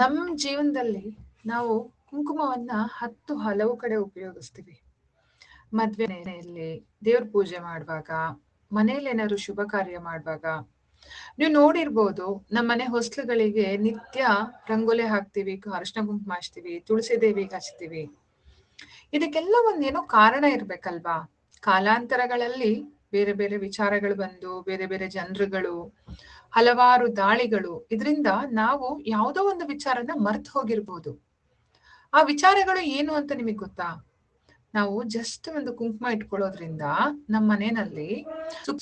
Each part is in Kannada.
ನಮ್ಮ ಜೀವನದಲ್ಲಿ ನಾವು ಕುಂಕುಮವನ್ನ ಹತ್ತು ಹಲವು ಕಡೆ ಉಪಯೋಗಿಸ್ತೀವಿ. ಮದ್ವೆ ಮನೆಯಲ್ಲಿ ದೇವ್ರ ಪೂಜೆ ಮಾಡುವಾಗ ಮನೇಲಿ ಏನಾದ್ರು ಶುಭ ಕಾರ್ಯ ಮಾಡುವಾಗ, ನೀವು ನೋಡಿರ್ಬೋದು ನಮ್ಮ ಮನೆ ಹೊಸ್ಲುಗಳಿಗೆ ನಿತ್ಯ ರಂಗೋಲಿ ಹಾಕ್ತಿವಿ, ಅರಿಶಿನ ಕುಂಕುಮ ಹಚ್ತೀವಿ, ತುಳಸಿ ದೇವಿಗೆ ಹಚ್ತೀವಿ. ಇದಕ್ಕೆಲ್ಲ ಒಂದೇನೋ ಕಾರಣ ಇರ್ಬೇಕಲ್ವಾ? ಕಾಲಾಂತರಗಳಲ್ಲಿ ಬೇರೆ ಬೇರೆ ವಿಚಾರಗಳು ಬಂದು, ಬೇರೆ ಬೇರೆ ಜನರುಗಳು ಹಲವಾರು ದಾಳಿಗಳು. ಇದರಿಂದ ನಾವು ಯಾವುದೋ ಒಂದು ವಿಚಾರನ ಮರ್ತು ಹೋಗಿರ್ಬೋದು. ಆ ವಿಚಾರಗಳು ಏನು ಅಂತ ನಿಮಗೆ ಗೊತ್ತಾ? ನಾವು ಜಸ್ಟ್ ಒಂದು ಕುಂಕುಮ ಇಟ್ಕೊಳ್ಳೋದ್ರಿಂದ ನಮ್ಮ ಮನೆಯಲ್ಲಿ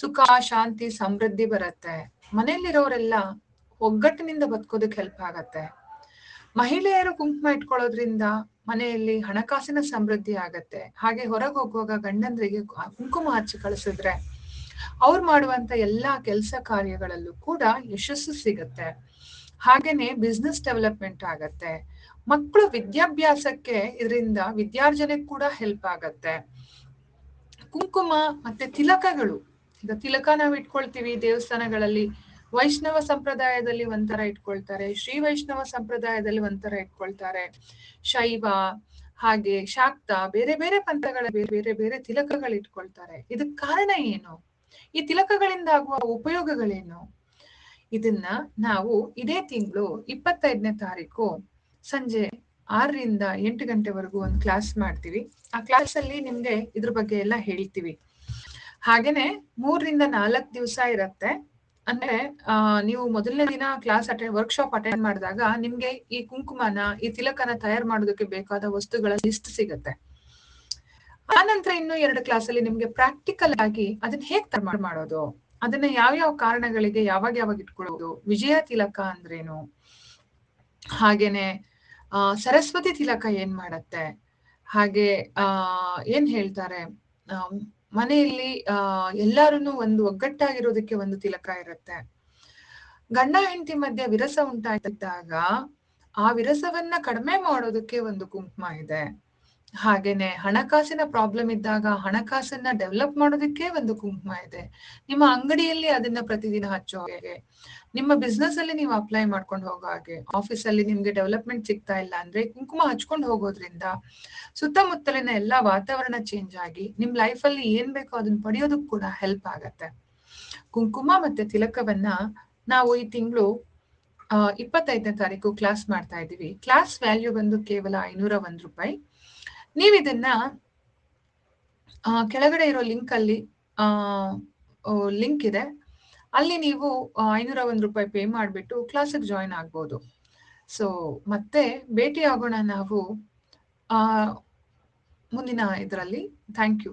ಸುಖ ಶಾಂತಿ, ಸಮೃದ್ಧಿ ಬರುತ್ತೆ. ಮನೆಯಲ್ಲಿರೋರೆಲ್ಲ ಒಗ್ಗಟ್ಟಿನಿಂದ ಬದುಕೋದಕ್ಕೆ ಹೆಲ್ಪ್ ಆಗತ್ತೆ. ಮಹಿಳೆಯರು ಕುಂಕುಮ ಇಟ್ಕೊಳ್ಳೋದ್ರಿಂದ ಮನೆಯಲ್ಲಿ ಹಣಕಾಸಿನ ಸಮೃದ್ಧಿ ಆಗತ್ತೆ. ಹಾಗೆ ಹೊರಗೆ ಹೋಗುವಾಗ ಗಂಡಂದ್ರಿಗೆ ಕುಂಕುಮ ಹಚ್ಚಿ ಕಳಿಸಿದ್ರೆ ಅವ್ರು ಮಾಡುವಂತ ಎಲ್ಲಾ ಕೆಲಸ ಕಾರ್ಯಗಳಲ್ಲೂ ಕೂಡ ಯಶಸ್ಸು ಸಿಗತ್ತೆ. ಹಾಗೇನೆ ಬಿಸ್ನೆಸ್ ಡೆವಲಪ್ಮೆಂಟ್ ಆಗತ್ತೆ. ಮಕ್ಕಳು ವಿದ್ಯಾಭ್ಯಾಸಕ್ಕೆ ಇದರಿಂದ ವಿದ್ಯಾರ್ಜನೆ ಕೂಡ ಹೆಲ್ಪ್ ಆಗತ್ತೆ. ಕುಂಕುಮ ಮತ್ತೆ ತಿಲಕಗಳು, ಈಗ ತಿಲಕ ನಾವು ಇಟ್ಕೊಳ್ತೀವಿ ದೇವಸ್ಥಾನಗಳಲ್ಲಿ, ವೈಷ್ಣವ ಸಂಪ್ರದಾಯದಲ್ಲಿ ಒಂಥರ ಇಟ್ಕೊಳ್ತಾರೆ, ಶ್ರೀ ವೈಷ್ಣವ ಸಂಪ್ರದಾಯದಲ್ಲಿ ಒಂಥರ ಇಟ್ಕೊಳ್ತಾರೆ. ಶೈವ, ಹಾಗೆ ಶಾಕ್ತ, ಬೇರೆ ಬೇರೆ ಪಂಥಗಳ ಬೇರೆ ಬೇರೆ ಬೇರೆ ತಿಲಕಗಳು ಇಟ್ಕೊಳ್ತಾರೆ. ಇದಕ್ ಕಾರಣ ಏನು? ಈ ತಿಲಕಗಳಿಂದ ಆಗುವ ಉಪಯೋಗಗಳೇನು? ಇದನ್ನ ನಾವು ಇದೇ ತಿಂಗಳು ಇಪ್ಪತ್ತೈದನೇ ತಾರೀಕು ಸಂಜೆ ಆರರಿಂದ ಎಂಟು ಗಂಟೆವರೆಗೂ ಒಂದು ಕ್ಲಾಸ್ ಮಾಡ್ತೀವಿ. ಆ ಕ್ಲಾಸ್ ಅಲ್ಲಿ ನಿಮ್ಗೆ ಇದ್ರ ಬಗ್ಗೆ ಎಲ್ಲ ಹೇಳ್ತೀವಿ. ಹಾಗೇನೆ ಮೂರರಿಂದ ನಾಲ್ಕು ದಿವಸ ಇರತ್ತೆ. ಅಂದ್ರೆ, ಆ, ನೀವು ಮೊದಲನೇ ದಿನ ಕ್ಲಾಸ್ ಅಟೆಂಡ್ ವರ್ಕ್ಶಾಪ್ ಅಟೆಂಡ್ ಮಾಡಿದಾಗ ನಿಮ್ಗೆ ಈ ಕುಂಕುಮನ, ಈ ತಿಲಕನ ತಯಾರು ಮಾಡೋದಕ್ಕೆ ಬೇಕಾದ ವಸ್ತುಗಳ ಲಿಸ್ಟ್ ಸಿಗತ್ತೆ. ಆನಂತರ ಇನ್ನು ಎರಡು ಕ್ಲಾಸ್ ಅಲ್ಲಿ ನಿಮ್ಗೆ ಪ್ರಾಕ್ಟಿಕಲ್ ಆಗಿ ಅದನ್ನ ಹೇಗ್ ತರ್ಮಾಡ್ ಮಾಡೋದು? ಅದನ್ನ ಯಾವ ಯಾವ ಕಾರಣಗಳಿಗೆ ಯಾವಾಗ ಯಾವಾಗ ಇಟ್ಕೊಳ್ಳೋದು? ವಿಜಯ ತಿಲಕ ಅಂದ್ರೇನು? ಹಾಗೇನೆ, ಆ, ಸರಸ್ವತಿ ತಿಲಕ ಏನ್ ಮಾಡತ್ತೆ? ಹಾಗೆ, ಆ, ಏನ್ ಹೇಳ್ತಾರೆ? ಆ, ಮನೆಯಲ್ಲಿ, ಆ ಎಲ್ಲಾರು ಒಂದು ಒಗ್ಗಟ್ಟಾಗಿರೋದಕ್ಕೆ ಒಂದು ತಿಲಕ ಇರುತ್ತೆ. ಗಂಡ ಹೆಂಡತಿ ಮಧ್ಯೆ ವಿರಸ ಉಂಟಾಗಿದ್ದಾಗ ಆ ವಿರಸವನ್ನ ಕಡಿಮೆ ಮಾಡೋದಕ್ಕೆ ಒಂದು ಕುಂಕುಮ ಇದೆ. ಹಾಗೇನೆ ಹಣಕಾಸಿನ ಪ್ರಾಬ್ಲಮ್ ಇದ್ದಾಗ ಹಣಕಾಸನ್ನ ಡೆವಲಪ್ ಮಾಡೋದಕ್ಕೆ ಒಂದು ಕುಂಕುಮ ಇದೆ. ನಿಮ್ಮ ಅಂಗಡಿಯಲ್ಲಿ ಅದನ್ನ ಪ್ರತಿದಿನ ಹಚ್ಚೋ ಹಾಗೆ. ನಿಮ್ಮ ಬಿಸ್ನೆಸ್ ಅಲ್ಲಿ ನೀವು ಅಪ್ಲೈ ಮಾಡ್ಕೊಂಡು ಹೋಗೋ ಹಾಗೆ. ಆಫೀಸ್ ಅಲ್ಲಿ ನಿಮ್ಗೆ ಡೆವಲಪ್ಮೆಂಟ್ ಸಿಗ್ತಾ ಇಲ್ಲ ಅಂದ್ರೆ ಕುಂಕುಮ ಹಚ್ಕೊಂಡು ಹೋಗೋದ್ರಿಂದ ಸುತ್ತಮುತ್ತಲಿನ ಎಲ್ಲಾ ವಾತಾವರಣ ಚೇಂಜ್ ಆಗಿ ನಿಮ್ ಲೈಫ್ ಅಲ್ಲಿ ಏನ್ ಬೇಕೋ ಅದನ್ನ ಪಡೆಯೋದಕ್ ಕೂಡ ಹೆಲ್ಪ್ ಆಗತ್ತೆ. ಕುಂಕುಮ ಮತ್ತೆ ತಿಲಕವನ್ನ ನಾವು ಈ ತಿಂಗಳು ಇಪ್ಪತ್ತೈದನೇ ತಾರೀಕು ಕ್ಲಾಸ್ ಮಾಡ್ತಾ ಇದ್ದೀವಿ. ಕ್ಲಾಸ್ ವ್ಯಾಲ್ಯೂ ಬಂದು ಕೇವಲ ಐನೂರ ಒಂದ್ ರೂಪಾಯಿ. ನೀವ್ ಇದನ್ನ ಆ, ಕೆಳಗಡೆ ಇರೋ ಲಿಂಕ್ ಅಲ್ಲಿ ಲಿಂಕ್ ಇದೆ. ಅಲ್ಲಿ ನೀವು ಐನೂರ ಒಂದ್ ರೂಪಾಯಿ ಪೇ ಮಾಡಿಬಿಟ್ಟು ಕ್ಲಾಸಿಗೆ ಜಾಯಿನ್ ಆಗ್ಬೋದು. ಸೊ ಮತ್ತೆ ಭೇಟಿ ಆಗೋಣ ನಾವು ಮುಂದಿನ ಇದರಲ್ಲಿ. Thank you